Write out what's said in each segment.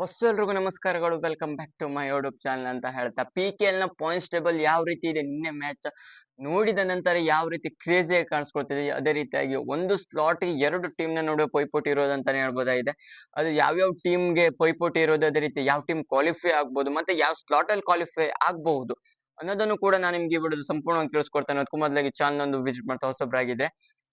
Bus ಎಲ್ರಿಗೂ ನಮಸ್ಕಾರಗಳು. Welcome back to my YouTube channel ಅಂತ ಹೇಳ್ತಾ ಪಿ ಕೆ ಎಲ್ನ ಪಾಯಿಂಟ್ಸ್ ಟೇಬಲ್ ಯಾವ ರೀತಿ ಇದೆ? ನಿನ್ನೆ ಮ್ಯಾಚ್ ನೋಡಿದ ನಂತರ ಯಾವ ರೀತಿ ಕ್ರೇಜಿ ಆಗಿ ಕಾಣಿಸ್ಕೊಳ್ತಿದೆ? ಅದೇ ರೀತಿಯಾಗಿ ಒಂದು ಸ್ಲಾಟ್ ಎರಡು ಟೀಮ್ನ ನೋಡಿ ಪೈಪೋಟಿ ಇರೋದಂತಾನೆ ಹೇಳ್ಬೋದಾಗಿದೆ. ಅದು ಯಾವ್ಯಾವ ಟೀಮ್ಗೆ ಪೈಪೋಟಿ ಇರೋದು, ಅದೇ ರೀತಿ ಯಾವ ಟೀಮ್ ಕ್ವಾಲಿಫೈ ಆಗ್ಬೋದು, ಮತ್ತೆ ಯಾವ ಸ್ಲಾಟ್ ಅಲ್ಲಿ ಕ್ವಾಲಿಫೈ ಆಗಬಹುದು ಅನ್ನೋದನ್ನು ಕೂಡ ನಾನು ನಿಮ್ಗೆ ಬಿಡೋದು ಸಂಪೂರ್ಣವಾಗಿ ತಿಳಿಸ್ಕೊಡ್ತೇನೆ. ಅದಕ್ಕೂ ಮೊದಲಾಗಿ ಚಾನಲ್ ಒಂದು ವಿಸಿಟ್ ಮಾಡ್ತಾ ಹೊಸಬ್ರಾಗಿದೆ.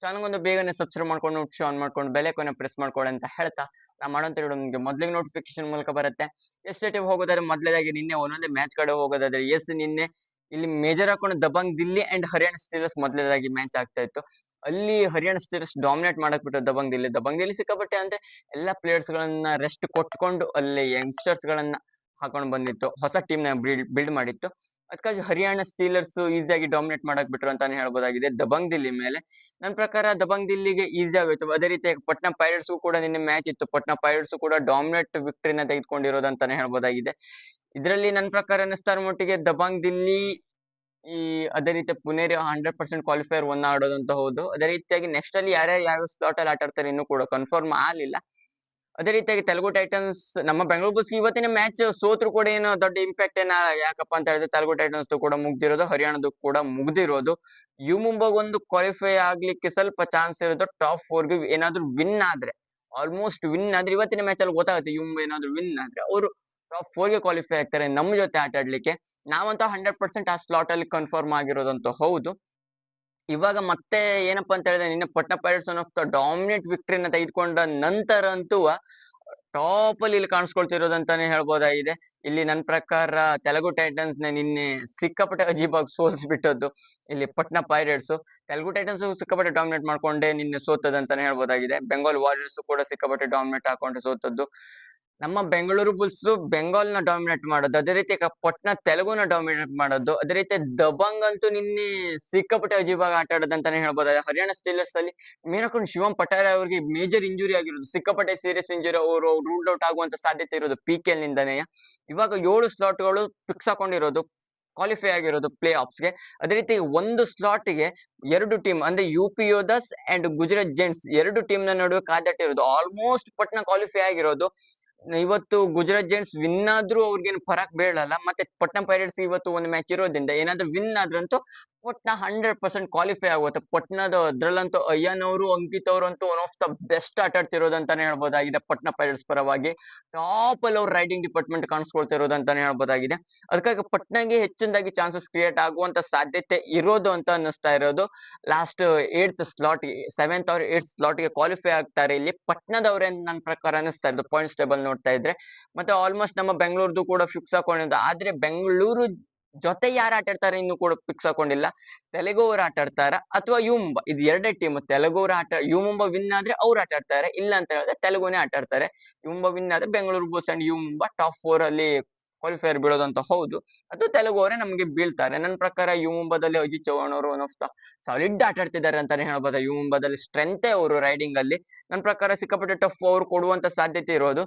ಚಾನಲ್ ಒಂದು ಬೇಗನೆ ಸಬ್ಸ್ಕ್ರೈಬ್ ಮಾಡ್ಕೊಂಡು ನೋಟಿಫಿಕೇಶನ್ ಆನ್ ಮಾಡ್ಕೊಂಡು ಬೆಲೆ ಕೊನೆ ಪ್ರೆಸ್ ಮಾಡ್ಕೊಳ್ಳಿ ಅಂತ ಹೇಳ್ತಾ ನಾ ಮಾಡೋಂತ ವಿಡಿಯೋ ನಿಮಗೆ ಮೊದಲಿಗೆ ನೋಟಿಫಿಕೇಶನ್ ಮೂಲಕ ಬರುತ್ತೆ. ಎಸ್ ಟೀಮ್ ಹೋಗೋದಾದ್ರೆ ಮೊದಲೇದಾಗಿ ನಿನ್ನೆ ಒಂದೊಂದೇ ಮ್ಯಾಚ್ ಕಡೆ ಹೋಗೋದಾದ್ರೆ ಎಸ್ ನಿನ್ನೆ ಇಲ್ಲಿ ಮೇಜರ್ ಹಾಕೊಂಡು ದಬಂಗ್ ದಿಲ್ಲಿ ಅಂಡ್ ಹರಿಯಾಣ ಸ್ಟೀಲರ್ಸ್ ಮೊದಲೇದಾಗಿ ಮ್ಯಾಚ್ ಆಗ್ತಾ ಇತ್ತು. ಅಲ್ಲಿ ಹರಿಯಾಣ ಸ್ಟೀಲರ್ಸ್ ಡಾಮಿನೇಟ್ ಮಾಡಕ್ ಬಿಟ್ಟು ದಬಂಗ್ ದಿಲ್ಲಿ ದಬಂಗ್ ದಿಲ್ಲಿ ಸಿಕ್ಕಾಪಟ್ಟೆ ಅಂದ್ರೆ ಎಲ್ಲಾ ಪ್ಲೇಯರ್ಸ್ ಗಳನ್ನ ರೆಸ್ಟ್ ಕೊಟ್ಕೊಂಡು ಅಲ್ಲಿ ಯಂಗ್ಸ್ಟರ್ಸ್ ಗಳನ್ನ ಹಾಕೊಂಡು ಬಂದಿತ್ತು. ಹೊಸ ಟೀಮ್ನ ಬಿಲ್ಡ್ ಮಾಡಿತ್ತು. ಅದಕ್ಕಾಗಿ ಹರಿಯಾಣ ಸ್ಟೀಲರ್ಸ್ ಈಸಿಯಾಗಿ ಡಾಮಿನೇಟ್ ಮಾಡಕ್ ಬಿಟ್ರು ಅಂತಾನೆ ಹೇಳ್ಬೋದಾಗಿದೆ. ದಬಂಗ್ ದಿಲ್ಲಿ ಮೇಲೆ. ನನ್ನ ಪ್ರಕಾರ ದಬಂಗ್ ದಿಲ್ಲಿಗೆ ಈಸಿ ಆಗೋಯ್ತು. ಅದೇ ರೀತಿ ಪಟ್ನಾ ಪೈರೇಟ್ಸ್ ಕೂಡ ನಿನ್ನೆ ಮ್ಯಾಚ್ ಇತ್ತು. ಪಟ್ನಾ ಪೈರೇಟ್ಸ್ ಕೂಡ ಡಾಮಿನೇಟ್ ವಿಕ್ಟರಿನ ತೆಗೆದುಕೊಂಡಿರೋದಂತಾನೆ ಹೇಳ್ಬೋದಾಗಿದೆ. ಇದರಲ್ಲಿ ನನ್ನ ಪ್ರಕಾರ ಅನ್ನಿಸ್ತಾರ ಮಟ್ಟಿಗೆ ದಬಂಗ್ ದಿಲ್ಲಿ ಈ ಅದೇ ರೀತಿ Puneri hundred percent qualifier one ಆಡೋದಂತ ಹೌದು. ಅದೇ ರೀತಿಯಾಗಿ ನೆಕ್ಸ್ಟ್ ಅಲ್ಲಿ ಯಾರ್ಯಾರು ಯಾವ ಸ್ಲಾಟ್ ಅಲ್ಲಿ ಆಟ ಆಡ್ತಾರೆ ಇನ್ನೂ ಕೂಡ ಕನ್ಫರ್ಮ್ ಆಗಲಿಲ್ಲ. ಅದೇ ರೀತಿಯಾಗಿ ತೆಲುಗು ಟೈಟನ್ಸ್, ನಮ್ಮ ಬೆಂಗಳೂರು ಬುಲ್ಸ್ ಇವತ್ತಿನ ಮ್ಯಾಚ್ ಸೋತ್ರು ಕೂಡ ಏನು ದೊಡ್ಡ ಇಂಪ್ಯಾಕ್ಟ್ ಏನ ಯಾಕಪ್ಪ ಅಂತ ಹೇಳಿದ್ರೆ ತೆಲುಗು ಟೈಟನ್ಸ್ ಕೂಡ ಮುಗ್ದಿರೋದು ಹರಿಯಾಣದ್ದು ಕೂಡ ಮುಗ್ದಿರೋದು. ಯು ಮುಂಬಾಗ್ ಒಂದು ಕ್ವಾಲಿಫೈ ಆಗ್ಲಿಕ್ಕೆ ಸ್ವಲ್ಪ ಚಾನ್ಸ್ ಇರೋದು ಟಾಪ್ ಫೋರ್ಗೆ ಏನಾದ್ರು ವಿನ್ ಆದ್ರೆ ಆಲ್ಮೋಸ್ಟ್ ವಿನ್ ಆದ್ರೆ ಇವತ್ತಿನ ಮ್ಯಾಚ್ ಅಲ್ಲಿ ಗೊತ್ತಾಗುತ್ತೆ ಯು ಮುಂಬೈ ಏನಾದ್ರು ವಿನ್ ಆದ್ರೆ ಅವರು ಟಾಪ್ ಫೋರ್ಗೆ ಕ್ವಾಲಿಫೈ ಆಗ್ತಾರೆ ನಮ್ಮ ಜೊತೆ ಆಟ ಆಡ್ಲಿಕ್ಕೆ ನಾವಂತ ಹಂಡ್ರೆಡ್ ಪರ್ಸೆಂಟ್ ಆ ಸ್ಲಾಟ್ ಅಲ್ಲಿ ಕನ್ಫರ್ಮ್ ಆಗಿರೋದಂತೂ ಹೌದು. ಇವಾಗ ಮತ್ತೆ ಏನಪ್ಪಾ ಅಂತ ಹೇಳಿದ್ರೆ ನಿನ್ನೆ Patna Pirates one of the dominate ವಿಕ್ಟರಿನ ತೆಗೆದುಕೊಂಡ ನಂತರ ಅಂತೂ ಟಾಪ್ ಅಲ್ಲಿ ಇಲ್ಲಿ ಕಾಣಿಸ್ಕೊಳ್ತಿರೋದಂತಾನೆ ಹೇಳ್ಬೋದಾಗಿದೆ. ಇಲ್ಲಿ ನನ್ನ ಪ್ರಕಾರ ತೆಲುಗು ಟೈಟನ್ಸ್ನ ನಿನ್ನೆ ಸಿಕ್ಕಾಪಟ್ಟೆ ಅಜೀಬಾಗಿ ಸೋಲ್ಸ್ಬಿಟ್ಟದ್ದು ಇಲ್ಲಿ ಪಟ್ನಾ ಪೈರೇಟ್ಸ್ ತೆಲುಗು ಟೈಟನ್ಸ್ ಸಿಕ್ಕಾಪಟ್ಟೆ ಡಾಮಿನೇಟ್ ಮಾಡ್ಕೊಂಡೆ ನಿನ್ನೆ ಸೋತದಂತಾನೆ ಹೇಳ್ಬೋದಾಗಿದೆ. ಬೆಂಗಾಲ್ ವಾರಿಯರ್ಸ್ ಕೂಡ ಸಿಕ್ಕಾಪಟ್ಟೆ ಡಾಮಿನೇಟ್ ಹಾಕೊಂಡು ಸೋತದ್ದು. ನಮ್ಮ ಬೆಂಗಳೂರು ಬುಲ್ಸ್ ಬೆಂಗಾಲ್ನ ಡಾಮಿನೇಟ್ ಮಾಡೋದು, ಅದೇ ರೀತಿ ಪಟ್ನಾ ತೆಲುಗುನ ಡಾಮಿನೇಟ್ ಮಾಡೋದು, ಅದೇ ರೀತಿ ದಬಂಗ್ ಅಂತೂ ನಿನ್ನೆ ಸಿಕ್ಕಾಪಟ್ಟೆ ಅಜೀಬಾಗಿ ಆಟ ಆಡೋದಂತಾನೆ ಹೇಳ್ಬೋದು. ಹರಿಯಾಣ ಸ್ಟೀಲರ್ಸ್ ಅಲ್ಲಿ ಮೇನಕೊಂಡು ಶಿವಂ ಪಟಾರೆ ಅವರಿಗೆ ಮೇಜರ್ ಇಂಜುರಿ ಆಗಿರೋದು. ಸಿಕ್ಕಾಪಟ್ಟೆ ಸೀರಿಯಸ್ ಇಂಜುರಿ ಅವರು ರೂಲ್ಡ್ ಔಟ್ ಆಗುವಂತ ಸಾಧ್ಯತೆ ಇರೋದು ಪಿ ಕೆ ನಿಂದನೇ. ಇವಾಗ ಏಳು ಸ್ಲಾಟ್ಗಳು ಫಿಕ್ಸ್ ಹಾಕೊಂಡಿರೋದು ಕ್ವಾಲಿಫೈ ಆಗಿರೋದು ಪ್ಲೇ ಆಫ್ಸ್ಗೆ. ಅದೇ ರೀತಿ ಒಂದು ಸ್ಲಾಟ್ಗೆ ಎರಡು ಟೀಮ್ ಅಂದ್ರೆ U P Yoddhas and Gujarat Giants ಎರಡು ಟೀಮ್ನ ನಡುವೆ ಕಾದಾಟ ಇರೋದು. ಆಲ್ಮೋಸ್ಟ್ ಪಟ್ನಾ ಕ್ವಾಲಿಫೈ ಆಗಿರೋದು. ಇವತ್ತು ಗುಜರಾತ್ ಜೆಂಟ್ಸ್ ವಿನ್ ಆದ್ರೂ ಅವ್ರಿಗೇನು ಫರಕ್ ಬೀಳಲ್ಲ. ಮತ್ತೆ ಪಟ್ನಾ ಪೈರೇಟ್ಸ್ ಇವತ್ತು ಒಂದು ಮ್ಯಾಚ್ ಇರೋದ್ರಿಂದ ಏನಾದ್ರೂ ವಿನ್ ಆದ್ರಂತೂ ಪಟ್ನಾ ಹಂಡ್ರೆಡ್ ಪರ್ಸೆಂಟ್ ಕ್ವಾಲಿಫೈ ಆಗುತ್ತೆ. ಪಟ್ನದ ಅದ್ರಲ್ಲಂತೂ ಅಯ್ಯನ್ ಅವರು ಅಂಕಿತ್ ಅವರು ಅಂತೂ ಒನ್ ಆಫ್ ದ ಬೆಸ್ಟ್ ಆಟ ಆಡ್ತಿರೋದಂತಾನೆ ಹೇಳ್ಬೋದಾಗಿದೆ ಪಟ್ನಾ ಪೈರೇಟ್ಸ್ ಪರವಾಗಿ. ಟಾಪ್ ಅಲ್ಲಿ ಅವ್ರ ರೈಡಿಂಗ್ ಡಿಪಾರ್ಟ್ಮೆಂಟ್ ಕಾಣಿಸ್ಕೊಳ್ತಿರೋದಂತಾನೆ ಹೇಳ್ಬೋದಾಗಿದೆ. ಅದಕ್ಕಾಗಿ ಪಟ್ನಾಗೆ ಹೆಚ್ಚಿನದಾಗಿ ಚಾನ್ಸಸ್ ಕ್ರಿಯೇಟ್ ಆಗುವಂತ ಸಾಧ್ಯತೆ ಇರೋದು ಅಂತ ಅನ್ನಿಸ್ತಾ ಇರೋದು. ಲಾಸ್ಟ್ ಏಟ್ ಸ್ಲಾಟ್ ಸೆವೆಂತ್ ಅವ್ರ ಏಟ್ ಸ್ಲಾಟ್ಗೆ ಕ್ವಾಲಿಫೈ ಆಗ್ತಾರೆ ಇಲ್ಲಿ ಪಟ್ನದವ್ರೆ ನನ್ನ ಪ್ರಕಾರ ಅನಿಸ್ತಾ ಇರೋದು. ಪಾಯಿಂಟ್ಸ್ ಟೇಬಲ್ ನೋಡ್ತಾ ಇದ್ರೆ. ಮತ್ತೆ ಆಲ್ಮೋಸ್ಟ್ ನಮ್ಮ ಬೆಂಗಳೂರ್ದು ಕೂಡ ಫಿಕ್ಸ್ ಹಾಕೊಂಡಿದ್ದು ಆದ್ರೆ ಬೆಂಗಳೂರು ಜೊತೆ ಯಾರು ಆಟ ಆಡ್ತಾರೆ ಇನ್ನು ಕೂಡ ಫಿಕ್ಸ್ ಹಾಕೊಂಡಿಲ್ಲ. ತೆಲುಗು ಅವ್ರು ಆಟ ಆಡ್ತಾರ? ಅಥವಾ ಯುಂಬ. ಇದು ಎರಡೇ ಟೀಮ್ ತೆಲುಗು ಅವ್ರು ಆಟ ಯುಂಬ ವಿನ್ ಆದ್ರೆ ಅವ್ರು ಆಟ ಆಡ್ತಾರೆ. ಇಲ್ಲ ಅಂತ ಹೇಳಿದ್ರೆ ತೆಲುಗುನೇ ಆಟ ಆಡ್ತಾರೆ. ಯುಂಬ ವಿನ್ ಆದ್ರೆ ಬೆಂಗಳೂರು ಬೋಸ್ ಅಂಡ್ ಯುಂಬ ಟಾಪ್ ಫೋರ್ ಅಲ್ಲಿ ಕ್ವಾಲಿಫೈರ್ ಬೀಳೋದಂತ ಹೌದು. ಅದು ತೆಲುಗು ಅವರೇ ನಮಗೆ ಬೀಳ್ತಾರೆ. ನನ್ನ ಪ್ರಕಾರ ಯು ಮುಂಬದಲ್ಲಿ ಅಜಿತ್ ಚೌಹಾಣ್ ಅವರು ಒನ್ ಆಫ್ ದ ಸಾಲಿಡ್ ಆಟ ಆಡ್ತಿದ್ದಾರೆ ಅಂತಾನೆ ಹೇಳ್ಬೋದು? ಯು ಮುಂಬದಲ್ಲಿ ಸ್ಟ್ರೆಂತೆ ಅವರು ರೈಡಿಂಗ್ ಅಲ್ಲಿ. ನನ್ನ ಪ್ರಕಾರ ಸಿಕ್ಕಾಪಟ್ಟೆ ಟಫ್ ಅವರು ಕೊಡುವಂತ ಸಾಧ್ಯತೆ ಇರೋದು.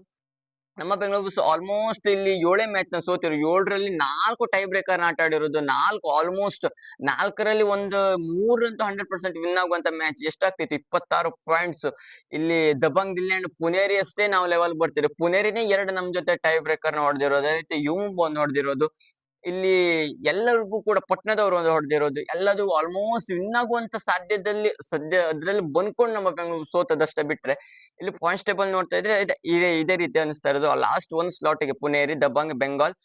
ನಮ್ಮ ಬೆಂಗಳೂರು ಆಲ್ಮೋಸ್ಟ್ ಇಲ್ಲಿ ಏಳೇ ಮ್ಯಾಚ್ನ ಸೋತಿರು ಏಳರಲ್ಲಿ ನಾಲ್ಕು ಟೈ ಬ್ರೇಕರ್ ಆಟ ಆಡಿರೋದು. ನಾಲ್ಕು ಆಲ್ಮೋಸ್ಟ್ ನಾಲ್ಕರಲ್ಲಿ ಒಂದು ಮೂರಂತೂ ಹಂಡ್ರೆಡ್ ಪರ್ಸೆಂಟ್ ವಿನ್ ಆಗುವಂತ ಮ್ಯಾಚ್ ಎಷ್ಟಾಗ್ತಿತ್ತು? ಇಪ್ಪತ್ತಾರು ಪಾಯಿಂಟ್ಸ್ ಇಲ್ಲಿ ದಬಂಗ್ ದಿಲ್ಲಿ ಅಂಡ್ ಪುನೇರಿ ಅಷ್ಟೇ ನಾವು ಲೆವೆಲ್ ಬರ್ತಿರೋ ಪುನೇರಿನೇ ಎರಡು ನಮ್ ಜೊತೆ ಟೈ ಬ್ರೇಕರ್ನ ಹೊಡೆದಿರೋದು. ಅದೇ ರೀತಿ ಒಂದು ಹೊಡೆದಿರೋದು. ಇಲ್ಲಿ ಎಲ್ಲರಿಗೂ ಕೂಡ ಪಟ್ಟಣದವರು ಒಂದು ಹೊಡೆದಿರೋದು. ಎಲ್ಲದು ಆಲ್ಮೋಸ್ಟ್ ವಿನ್ ಆಗುವಂತ ಸಾಧ್ಯದಲ್ಲಿ, ಸದ್ಯ ಅದ್ರಲ್ಲಿ ಬಂದ್ಕೊಂಡು ನಮ್ಮ ಬೆಂಗಳೂರು ಸೋತದಷ್ಟೇ ಬಿಟ್ರೆ, ಇಲ್ಲಿ ಪಾಯಿಂಟ್ಸ್ ಟೇಬಲ್ ನೋಡ್ತಾ ಇದ್ರೆ ಇದೆ, ಇದೇ ರೀತಿ ಅನಿಸ್ತಾ ಇರೋದು. ಲಾಸ್ಟ್ ಒಂದು ಸ್ಲಾಟ್ಗೆ ಪುಣೇರಿ ದಬಂಗ್ ಬೆಂಗಾಲ್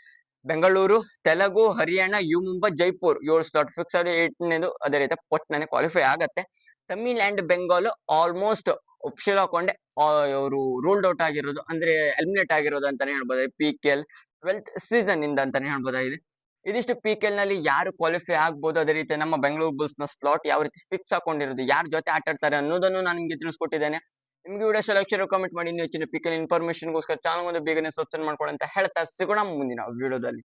ಬೆಂಗಳೂರು ತೆಲುಗು ಹರಿಯಾಣ ಯು ಮುಂಬೈ ಜೈಪುರ್ ಏಳು ಸ್ಲಾಟ್ ಫಿಕ್ಸ್ ಆಗಿ ಏಟ್ನೇದು ಅದೇ ರೀತಿ ಪಟ್ನಾನೆ ಕ್ವಾಲಿಫೈ ಆಗತ್ತೆ. Tamil and Bengal almost option ಹಾಕೊಂಡೆ ಅವರು ರೂಲ್ಡ್ ಔಟ್ ಆಗಿರೋದು, ಅಂದ್ರೆ ಎಲಿಮಿನೇಟ್ ಆಗಿರೋದು ಅಂತಾನೆ ಹೇಳ್ಬೋದು P K L twelfth season ಇಂದ ಅಂತಾನೆ ಹೇಳ್ಬೋದಾಗಿದೆ. ಇದಿಷ್ಟು ಪಿ ಕೆ ಎಲ್ನಲ್ಲಿ ಯಾರು ಕ್ವಾಲಿಫೈ ಆಗ್ಬೋದು ಅದೇ ರೀತಿ ನಮ್ಮ ಬೆಂಗಳೂರು ಬುಲ್ಸ್ನ ಸ್ಲಾಟ್ ಯಾವ ರೀತಿ ಫಿಕ್ಸ್ ಹಾಕೊಂಡಿರೋದು, ಯಾರ ಜೊತೆ ಆಟ ಆಡ್ತಾರೆ ಅನ್ನೋದನ್ನು ನಾನು ನಿಮಗೆ ತಿಳಿಸ್ಕೊಟ್ಟಿದ್ದೇನೆ. ನಿಮ್ಗೆ ವಿಡಿಯೋ ಸೆಲೆಕ್ಷನ್ ಕಾಮೆಂಟ್ ಮಾಡಿ. ಹೆಚ್ಚಿನ ಪಿ ಕೆ ಇನ್ಫಾರ್ಮೇಶನ್ಗೋಸ್ಕರ ಚಾನಲ್ ಒಂದು ಬೇಗನೆ ಸಬ್ಸ್ಕ್ರೈಬ್ ಮಾಡ್ಕೊಳ್ಳಿ ಅಂತ ಹೇಳ್ತಾ ಸಿಗೋಣ ಮುಂದಿನ ವಿಡಿಯೋದಲ್ಲಿ